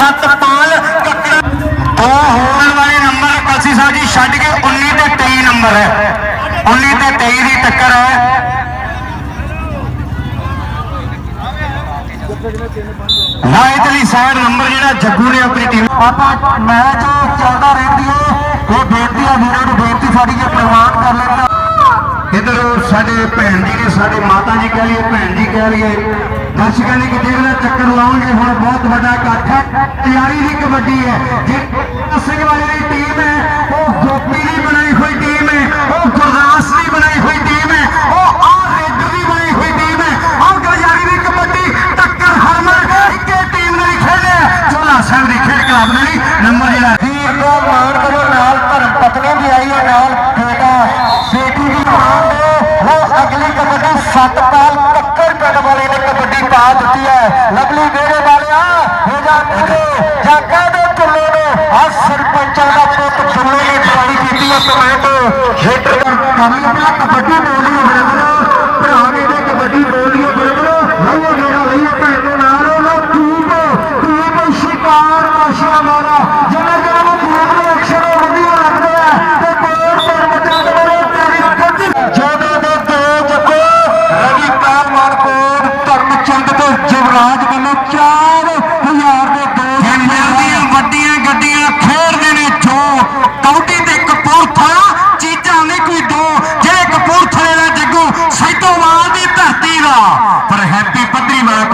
ਸਤਪਾਲ ਕੱਕੜ ਦੋ ਹੋਣ ਵਾਲੇ ਨੰਬਰ ਕਲਸੀ ਸਾਹਿਬ ਜੀ ਛੱਡ ਕੇ 19 ਤੇ 23 ਨੰਬਰ ਹੈ। 19 ਤੇ 23 ਦੀ ਟੱਕਰ ਹੈ। ਵਾਹਿਦ ਲਈ ਸਾਈਡ ਨੰਬਰ ਜਿਹੜਾ ਜੱਗੂ ਨੇ ਆਪਣੀ ਟੀਮ ਆਪਾਂ ਮੈਚ ਚੱਲਦਾ ਰਹਿੰਦੀ ਹੈ ਇਹ ਬੇਨਤੀ ਆ ਵੀਰਾਂ ਨੂੰ, ਬੇਨਤੀ ਸਾਡੀ ਜੇ ਪ੍ਰਵਾਨ ਕਰ ਲੈਂਦਾ ਇਧਰ ਸਾਡੇ ਭੈਣ ਜੀ ਨੇ, ਸਾਡੇ ਮਾਤਾ ਜੀ ਕਹਿ ਲਈਏ, ਭੈਣ ਜੀ ਕਹਿ ਲਈਏ। ਦਰਸ਼ਕਾਂ ਨੇ ਕਿਤੇ ਵੀ ਚੱਕਰ ਲਾਉਣਗੇ, ਹੁਣ ਬਹੁਤ ਵੱਡਾ ਇਕੱਠ ਹੈ। ਤਿਆਰੀ ਦੀ ਕਬੱਡੀ ਹੈ। ਜੇ ਸਿੰਘ ਵਾਲੇ ਦੀ ਟੀਮ ਹੈ, ਉਹ ਗੋਪੀ ਦੀ ਬਣਾਈ ਹੋਈ ਟੀਮ ਹੈ, ਉਹ ਗੁਰਦਾਸ ਦੀ ਬਣਾਈ ਹੋਈ ਟੀਮ ਹੈ, ਉਹ ਆਹ ਰੇਡਰ ਦੀ ਬਣਾਈ ਹੋਈ ਟੀਮ ਹੈ। ਆਹ ਗਲਜਾਰੀ ਦੀ ਕਬੱਡੀ, ਟੱਕਰ, ਹਰਮਨ, ਇੱਕੇ ਟੀਮ ਨਾਲ ਖੇਡਿਆ ਚੋਲਾ ਸਾਹਿਬ ਦੀ ਖੇਡ ਕਲੱਬ ਨੇ ਨੰਬਰ ਜਿਹੜਾ ਵੀਰ ਦਾ ਮਾਣ ਕਰੋ ਨਾਲ ਧਰਮ ਪਤਨੀ ਵੀ ਆਈ ਹੈ ਨਾਲ ਬੇਟਾ ਬੇਟੀ ਦੀ ਮਾਣ ਦੇ ਉਹ ਅਗਲੀ ਕਬੱਡੀ ਸਤਪਾਲ ਕੱਕਰ ਪਿੰਡ ਵਾਲੇ ਨੇ ਕਬੱਡੀ ਪਾ ਦਿੱਤੀ ਹੈ ਲਵਲੀ ਵੇੜੇ ਵਾਲਿਆ ਹੋ ਜਾ ਮੇਰੇ ਦੇ ਚੁੱਲੇ ਨੇ। ਆ ਸਰਪੰਚਾਂ ਦਾ ਪੁੱਤ ਚੁੱਲੇ ਨੇ ਪਾਈ ਕੀਤੀ ਹੈ, ਕਮੈਂਟ। ਹੇਟਰ ਕਮੀ ਆਪਣਾ ਕਬੱਡੀ ਬੋਲਦੀ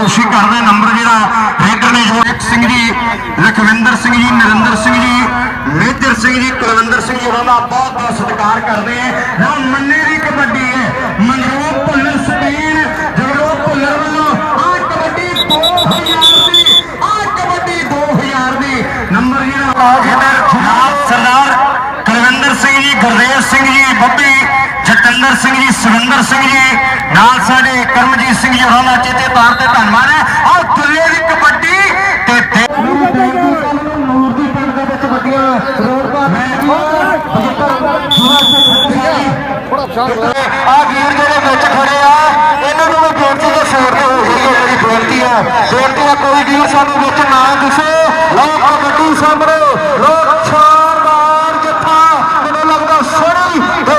ਕੋਸ਼ਿਸ਼ ਕਰਦਾ ਨੰਬਰ ਜਿਹੜਾ ਰੇਡਰ ਨੇ ਜੋ ਸਿੰਘ ਜੀ, ਲਖਵਿੰਦਰ ਸਿੰਘ ਜੀ, ਨਰਿੰਦਰ ਸਿੰਘ ਜੀ, ਮੇਜਰ ਸਿੰਘ ਜੀ, ਕੁਲਵਿੰਦਰ ਸਿੰਘ ਜੀ, ਉਹਨਾਂ ਦਾ ਬਹੁਤ ਬਹੁਤ ਸਤਿਕਾਰ ਕਰਦੇ ਆ ਲਓ ਮੰਨੇ ਦੀ ਕਬੱਡੀ ਹੈ। ਮਨਰੂਪ ਭੁੱਲਰ ਸਪੇਨ, ਜਗਰੂਪ ਭੁੱਲਰ ਵੱਲੋਂ ਆ ਕਬੱਡੀ 2000 ਦੀ ਆ ਕਬੱਡੀ 2000 ਦੀ। ਨੰਬਰ ਜਿਹੜਾ ਜਨਾਬ ਸਰਦਾਰ ਕੁਲਵਿੰਦਰ ਸਿੰਘ ਜੀ ਗੁਰਦੇਵ ਸਿੰਘ ਜੀ ਬੱਬੀ ਜਤਿੰਦਰ ਸਿੰਘ ਜੀ ਸੁਰਿੰਦਰ ਸਿੰਘ ਜੀ, ਨਾਲ ਸਾਡੇ ਕਰਮਜੀਤ ਸਿੰਘ ਜੀ ਹੋਰਾਂ ਦਾ ਚੇਤੇ ਤੌਰ ਤੇ ਧੰਨਵਾਦ ਹੈ। ਆਹ ਦੁੱਲੇ ਦੀ ਕਬੱਡੀ ਤੇ ਨੂਰ ਦੀ ਪਿੰਡ ਦੇ ਵਿੱਚ ਵੱਡੀਆਂ ਰੋਡ ਆ ਵੀਰ ਜਿਹੜੇ ਵਿੱਚ ਖੜੇ ਆ, ਇਹਨਾਂ ਨੂੰ ਵੀ ਬੇਨਤੀ ਦੇ ਸੋਰ ਤੇ ਹੋ ਗਈ ਜਿਹੜੀ ਬੇਨਤੀ ਆ ਬੇਨਤੀ ਆ ਕੋਈ ਵੀਰ ਸਾਨੂੰ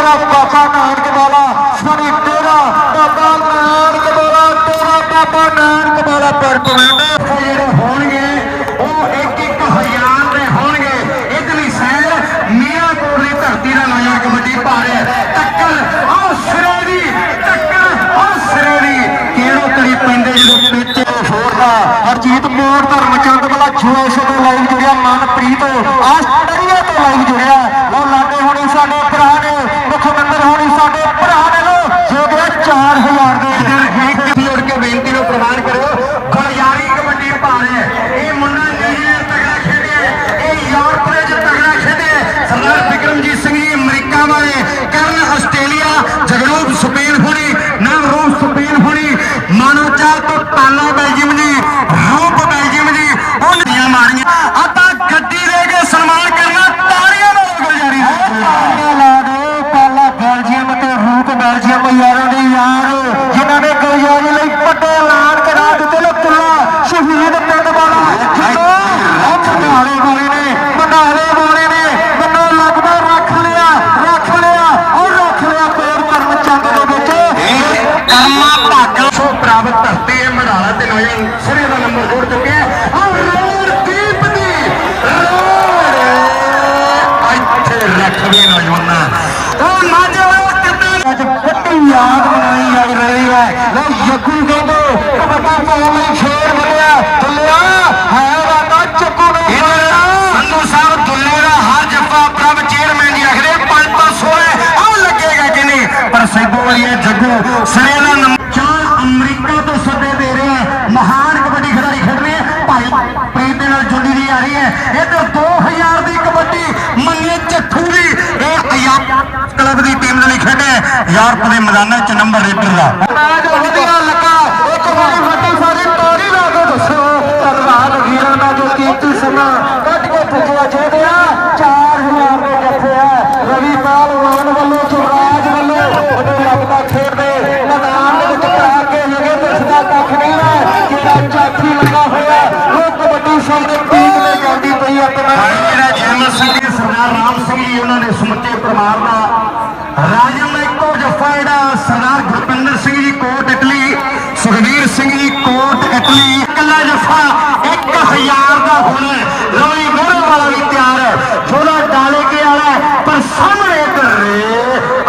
ਤੇਰਾ ਬਾਬਾ ਨਾਨਕ ਵਾਲਾ ਸੋਹਣੀ ਤੇਰਾ ਬਾਬਾ ਨਾਨਕ ਵਾਲਾ ਤੇਰਾ ਬਾਬਾ ਨਾਨਕ ਵਾਲਾ ਪਰ ਪਵਿੰਦਰ ਜਿਹੜੇ ਹੋਣਗੇ, ਉਹ ਇੱਕ ਇੱਕ ਹਜ਼ਾਰ ਦੇ ਹੋਣਗੇ। ਇਧਰਲੀ ਸਾਈਡ ਮੀਆਂਪੁਰ ਦੀ ਧਰਤੀ ਦਾ ਨੌਜਵਾਨ ਕਬੱਡੀ ਪਾ ਰਿਹਾ ਟੱਕਰ ਆਹ ਸਿਰੇ ਦੀ, ਟੱਕਰ ਆਹ ਸਿਰੇ ਦੀ। ਕਿਹੜੋ ਕਰੀ ਪੈਂਦੇ ਜਦੋਂ ਪਿੱਛੇ ਫੋੜਦਾ ਹਰਜੀਤ ਮੋੜ ਧਰਮਚੰਦ ਵਾਲਾ ਛੋਏ ਤੋਂ ਲਾਈਵ ਜੁੜਿਆ ਮਨਪ੍ਰੀਤ। ਆਸਟਰੀਆ ਤੋਂ ਲਾਈਵ ਜੁੜਿਆ ਉਹ ਲਾਡੇ ਹੋਣੀ ਸਾਡੇ ਭਰਾ ਨੇ ਮੁਖਮੰਦਰ ਹੋਣੀ ਸਾਡੇ ਭਰਾ ਨੇ ਲੋ ਜੋ ਦੇ 4000 ਦੇ ਇੱਕ ਜੋੜ ਕੇ ਬੇਨਤੀ ਨੂੰ ਪ੍ਰਵਾਨ ਕਰਿਓ ਗੁਲਜਾਰੀ ਕਬੱਡੀ ਪਾ ਰਿਹਾ ਇਹ ਮੁੰਡਾ ਇੰਜੀਨੀਅਰ ਤਗੜਾ ਖੇਡਿਆ ਇਹ ਯੂਰਪ ਦੇ ਵਿੱਚ ਤਗੜਾ ਖੇਡਿਆ ਸਰਦਾਰ ਵਿਕਰਮਜੀਤ ਸਿੰਘ ਜੀ ਅਮਰੀਕਾ ਵਾਲੇ ਕਰਨ ਆਸਟ੍ਰੇਲੀਆ ਜਗਰੂਪ ਸਪੇਨ ਹੋਣੀ ਨਵਰੂਪ ਸਪੇਨ ਹੋਣੀ ਮਾਨੋਚਾਲ ਤੋਂ ਤਾਲਾ ਬੈਲਜੀਅਮ ਜੀ ਰੂਪ ਬੈਲਜੀਅਮ ਜੀ ਉਹਨੀਆਂ ਮਾਰੀਆਂ ਆਪਾਂ ਗੱਡੀ ਦੇ ਕੇ ਸਨਮਾਨ ਕਰਨਾ ਤਾੜੀਆਂ ਨਾਲ ਗੁਲਜਾਰੀ ਤਾੜੀਆਂ ਲਾ ਦੇ ਤਾਲਾ ਬੈਲਜੀਅਮ ਤੇ ਰੂਪ ਬੈਲਜੀਅਮ ਯਾਰਾਂ ਦੇ ਯਾਰ ਜਿਨ੍ਹਾਂ ਨੇ ਗੁਲਜਾਰੀ ਲਈ ਵੱਡੇ ਐਲਾਨ ਕਰਾ ਦਿੱਤੇ ਨੇ ਤੁਲਾ ਸ਼ਹੀਦ ਪਿੰਡ ਵਾਲਾ ਜਿੱਤੋ ਉਹ ਮੰਡਾਲੇ ਵਾਲੇ ਨੇ ਮੰਡਾਲੇ ਵਾਲੇ ਨੇ ਮੈਨੂੰ ਲੱਗਦਾ ਰੱਖ ਲਿਆ ਰੱਖ ਲਿਆ ਉਹ ਰੱਖ ਲਿਆ ਕੋਰ ਕਰਮ ਚੰਦ ਦੇ ਵਿੱਚ। ਕਰਮਾ ਭਾਗਾ ਸੋ ਪ੍ਰਾਪਤ ਧਰਤੀ ਹੈ ਮੰਡਾਲਾ ਤੇ ਨੌਜਵਾਨ ਸਿਰੇ ਦਾ ਨੰਬਰ ਜੋੜ ਚੁੱਕੇ ਹੈ। ਔਰ ਰੋਡ ਦੀਪ ਦੀ ਰੋਡ। ਇੱਥੇ ਰੱਖ ਦੇ ਨੌਜਵਾਨਾਂ। ਉਹ ਮਾਝੇ ਵਾਲਾ ਕਿੰਨਾ ਅੱਜ ਵੱਡੀ ਯਾਦ ਬਣਾਈ ਜਾ ਰਹੀ ਹੈ। ਲੋ ਯਕੂ ਕਹਿੰਦੇ ਕਬੱਡੀ ਪਾਉਣ ਲਈ ਯੂਰਪ ਦੇ ਮੈਦਾਨਾਂ ਵਿੱਚ ਨੰਬਰ ਰੇਡਰ ਦਾ। ਮੈਚ ਖੇਡਦੇ ਮੈਦਾਨ ਵਿੱਚ ਜਿਹੜਾ ਚਾਚੀ ਲੱਗਾ ਹੋਇਆ ਉਹ ਕਬੱਡੀ ਸਾਹਿਬ ਦੇ ਟੀਮ ਸਰਦਾਰ ਰਾਮ ਸਿੰਘ ਜੀ ਉਹਨਾਂ ਨੇ ਸਮੁੱਚੇ ਪਰਿਵਾਰ ਦਾ ਯਾਰ ਦਾ ਹੋਣਾ ਲੋਈ ਮੋਹਰੇ ਵਾਲਾ ਵੀ ਤਿਆਰ ਹੈ। ਥੋੜਾ ਡਾਲੇ ਕੇ ਵਾਲਾ ਪਰ ਸਾਹਮਣੇ ਕਰੇ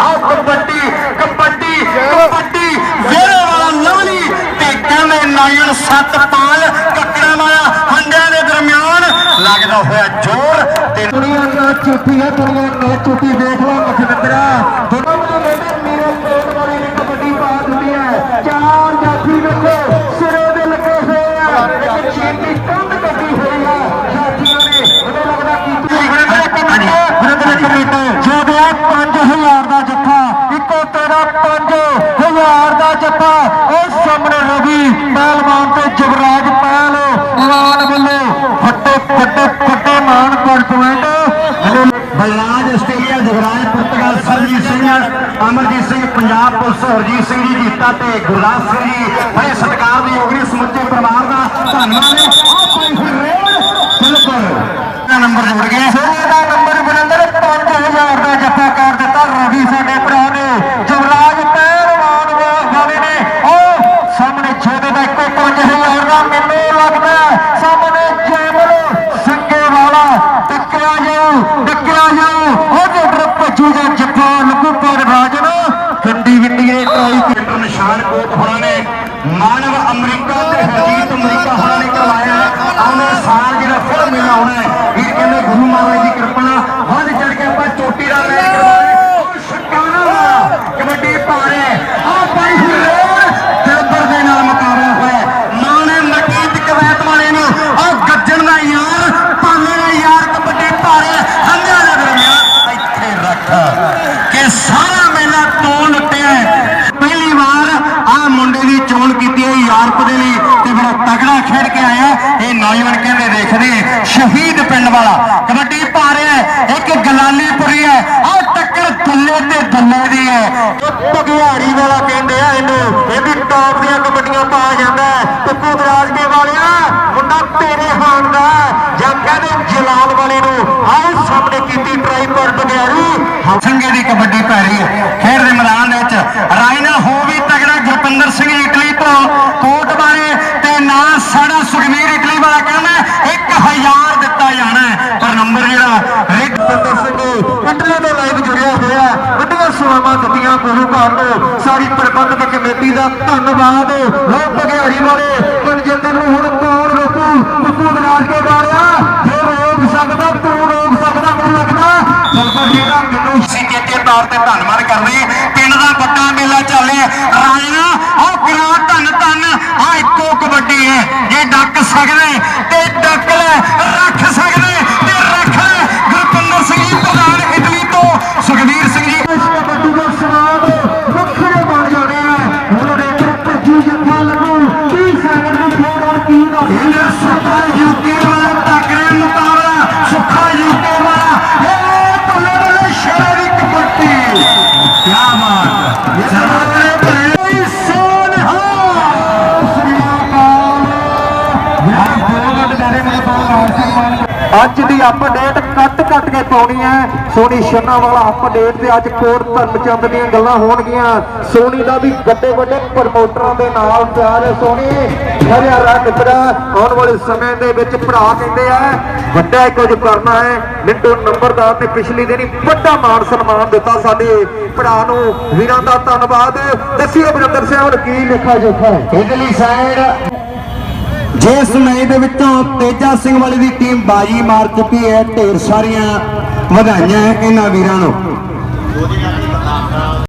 ਆ ਕਬੱਡੀ ਕਬੱਡੀ ਕਬੱਡੀ। ਵੇਰੇ ਵਾਲਾ ਲਵਲੀ ਤੇ ਕਹਿੰਦੇ ਨਾਇਣ ਸੱਤ ਪਾਲ ਕੱਕੜਾ ਵਾਲਾ ਹੰਡਿਆਂ ਦੇ ਦਰਮਿਆਨ ਲੱਗਦਾ ਹੋਇਆ ਜ਼ੋਰ ਤੇ ਦੁਨੀਆ ਨਾ ਚੁੱਪੀ ਹੈ, ਦੁਨੀਆ ਨਾ ਚੁੱਪੀ ਦੇਖ ਲਓ ਮਖਿੰਦਰਾ ਦੋਨੋਂ ਦੇ ਅਮਰਜੀਤ ਸਿੰਘ ਪੰਜਾਬ ਪੁਲਿਸ ਹਰਜੀਤ ਸਿੰਘ ਜੀ ਜੀਤਾ ਤੇ ਗੁਰਦਾਸ ਸਿੰਘ ਜੀ। ਬੜੇ ਸਤਿਕਾਰ ਦੀ ਹੋਗਰੀ ਸਮੁੱਚੇ ਪਰਿਵਾਰ ਦਾ ਧੰਨਵਾਦ। ਹੈ ਭਾਈ ਫਰੇਡ ਬਿਲਕੁਲ। ਨੰਬਰ ਜੁੜ ਗਿਆ ਸੋਨੇ ਦਾ ਨੰਬਰ ਬਲੰਦਰ 5000 ਦਾ ਜੱਫਾ ਕਰ ਦਿੱਤਾ ਰਵੀ ਸਾਡੇ ਭਰਾ ਨੇ ਜਗਰਾਜ ਪਹਿਲਵਾਨ ਵਾ- ਵਾਲੇ ਨੇ ਉਹ ਸਾਹਮਣੇ ਛੋਟੇ ਦਾ ਇੱਕੋ 5000 ਦਾ ਮੈਨੂੰ ਲੱਗਦਾ ਹੈ। ਸਾਹਮਣੇ ਜੈਮਲ ਸੰਗੇ ਵਾਲਾ ਟੱਕਿਆ ਜਾਊ ਟੱਕਿਆ ਜਾਊ ਉਹਦੇ ਉੱਪਰ ਭੱਜੂ ਦਾ ਜੱਫਾ ਲੱਗੂ ਪਰ ਰਾਜਨ ਗੰਡੀ ਵਿੰਡੀਏ ਟਰਾਈ ਕੇਂਦਰ ਨਿਸ਼ਾਨ ਕੋਟ ਹੋਣਾ ਨੇ ਮਾਨਵ ਅਮਰੀਕਾ ਤੇ ਹਰਜੀਤ ਅਮਰੀਕਾ ਹੋਣਾ ਨੇ ਕਰਵਾਇਆ ਹੈ। ਆਉਣੇ ਸਾਲ ਜਿਹੜਾ ਆਉਣਾ ਹੈ। ਵੀਰ ਕਹਿੰਦੇ ਗੁਰੂ ਮਹਾਰਾਜ ਦੀ ਕਿਰਪਾ ਨਾਲ ਵੱਧ ਚੜ ਕੇ ਆਪਾਂ ਚੋਟੀ ਦਾ ਮੈਚ ਕਰਵਾਏ ਉਹ ਸ਼ਕਾਨਾ ਵਾਲਾ ਕਬੱਡੀ ਪਾ ਆ ਭਾਈ ਹੁਰੇਰ ਦਿਲਬਰ ਦੇ ਨਾਲ ਮੁਕਾਬਲਾ ਹੋਇਆ ਮਾਣੇ ਮਕੀਤ ਕਵੈਤ ਵਾਲੇ ਨੂੰ ਉਹ ਗੱਜਣ ਦਾ ਯਾਰ ਭਾਲੇ ਦਾ ਯਾਰ ਕਬੱਡੀ ਪਾ ਰਿਹਾ ਹੰਝਾਂ ਦੇ ਦਰਮਿਆਨ ਇੱਥੇ ਰੱਖ ਕਿ ਸਾਰਾ ਮੇਲਾ ਤੋਲ ਲੁੱਟਿਆ ਪਹਿਲੀ ਵਾਰ ਆ ਮੁੰਡੇ ਦੀ ਚੋਣ ਕੀਤੀ ਹੈ, ਯਾਰਪ ਦੇ ਲਈ, ਤੇ ਬੜਾ ਤਗੜਾ ਖੇਡ ਕੇ ਆਇਆ ਇਹ ਨੌਜਵਾਨ ਕਹਿੰਦੇ ਸ਼ਹੀਦ ਪਿੰਡ ਵਾਲਾ। ਕਬੱਡੀ ਪਾ ਰਿਹਾ ਹੈ, ਇੱਕ ਗਲਾਲੀਪੁਰੀ ਹੈ ਆ ਟੱਕਰ ਦੁੱਲੇ ਤੇ ਦੁੱਲੇ ਦੀ ਹੈ। ਭਗਿਆੜੀ ਵਾਲਾ ਕਹਿੰਦੇ ਆ ਇਹਨੂੰ। ਇਹਦੀ ਵੀ ਟੌਪ ਦੀਆਂ ਕਬੱਡੀਆਂ ਪਾ ਜਾਂਦਾ ਹੈ। ਟੁੱਕੂ ਦਰਾਜਗੇ ਵਾਲਿਆ, ਮੁੰਡਾ ਤੇਰੇ ਹਾਨ ਦਾ ਜਾਂ ਕਹਿੰਦੇ ਜਲਾਲ ਵਾਲੇ ਨੂੰ। ਆਹ ਸਾਹਮਣੇ ਕੀਤੀ ਟਰਾਈ ਪਰ ਬਗਿਆੜੀ ਸੰਗੇ ਦੀ ਕਬੱਡੀ ਪੈ ਰਹੀ ਹੈ। ਖੇਡ ਦੇ ਮੈਦਾਨ ਦੇ ਵਿੱਚ ਰਾਇਨਾ ਹੋ ਵੀ ਤਗੜਾ ਗੁਰਪਿੰਦਰ ਸਿੰਘ ਇਟਲੀ ਤੋਂ ਕੋਟ ਬਾਰੇ ਤੇ ਨਾ ਸਾਡਾ ਸੁਖਵੀਰ ਇਟਲੀ ਵਾਲਾ ਕਹਿੰਦਾ 1000 ਦਿੱਤਾ ਜਾਣਾ ਹੈ। ਪਰ ਨੰਬਰ ਜਿਹੜਾ ਗੁਰਪਿੰਦਰ ਸਿੰਘ ਇਟਲੀ ਦੇ ਲਾਈਵ ਜੁੜਿਆ ਹੋਇਆ ਵੱਡੀਆਂ ਸੇਵਾਵਾਂ ਦਿੱਤੀਆਂ ਗੁਰੂ ਘਰ ਨੂੰ। ਸਾਰੀ ਪ੍ਰਬੰਧਕ ਕਮੇਟੀ ਦਾ ਧੰਨਵਾਦ। ਲੋਕ ਬਗਿਆੜੀ ਵਾਲੇ ਮਨਜਿੰਦਰ ਨੂੰ ਹੁਣ ਕੌਣ ਰੋਕੂ? ਕੁੱਕੂ ਦਰਾਜ ਕੇ ਵਾਲਿਆ ਜੇ ਰੋਕ ਸਕਦਾ, ਤੂੰ ਰੋਕ ਸਕਦਾ, ਮੈਨੂੰ ਲੱਗਦਾ ਸਲਫਰ ਜਿਹੜਾ ਮੈਨੂੰ ਸਿੱਕੇ ਦੇ ਤੌਰ ਤੇ ਧੰਨਵਾਦ ਕਰਦੇ ਪਿੰਡ ਦਾ ਵੱਡਾ ਮੇਲਾ ਚੱਲ ਰਿਹਾ ਰਾਜਨਾ ਉਹ ਗਰਾ ਧੰਨ ਧੰਨ ਆ ਇੱਕੋ ਕਬੱਡੀ ਹੈ। ਜੇ ਡੱਕ ਸਕਦੇ ਤੇ ਡੱਕ ਦੀ ਅਪਡੇਟ ਕੱਟ ਕੱਟ ਕੇ ਪਾਉਣੀ ਹੈ। ਸੋਨੀ ਸ਼ਰਨਾ ਵਾਲਾ ਅਪਡੇਟ ਤੇ ਅੱਜ ਕੋਟ ਧਰਮਚੰਦ ਦੀਆਂ ਗੱਲਾਂ ਹੋਣਗੀਆਂ। ਸੋਨੀ ਦਾ ਵੀ ਵੱਡੇ ਵੱਡੇ ਪ੍ਰਮੋਟਰਾਂ ਦੇ ਨਾਲ ਪਿਆਰ ਹੈ। ਸੋਨੀ ਹਰਿਆ ਰੰਗ ਤੇਰਾ। ਆਉਣ ਵਾਲੇ ਸਮੇਂ ਦੇ ਵਿੱਚ ਭਰਾ ਕਹਿੰਦੇ ਆ, ਵੱਡਾ ਹੀ ਕੁਝ ਕਰਨਾ ਹੈ। ਮਿੰਟੂ ਨੰਬਰਦਾਰ ਨੇ ਪਿਛਲੀ ਦਿਨੀ ਵੱਡਾ ਮਾਨ ਸਨਮਾਨ ਦਿੱਤਾ ਸਾਡੇ ਭਰਾ ਨੂੰ। ਵੀਰਾਂ ਦਾ ਧੰਨਵਾਦ। ਦੱਸਿਓ ਬਰਿੰਦਰ ਸਿੰਘ ਹੁਣ ਕੀ ਲਿਖਾ ਜੋਖਾ ਇਧਰਲੀ ਸਾਈਡ ਜਿਸ ਮੈਚ ਦੇ ਵਿੱਚੋਂ ਤੇਜਾ ਸਿੰਘ ਵਾਲੀ ਦੀ ਟੀਮ ਬਾਜੀ ਮਾਰ ਚੁੱਕੀ ਹੈ, ਢੇਰ ਸਾਰੀਆਂ ਵਧਾਈਆਂ ਹੈ ਇਹਨਾਂ ਵੀਰਾਂ ਨੂੰ।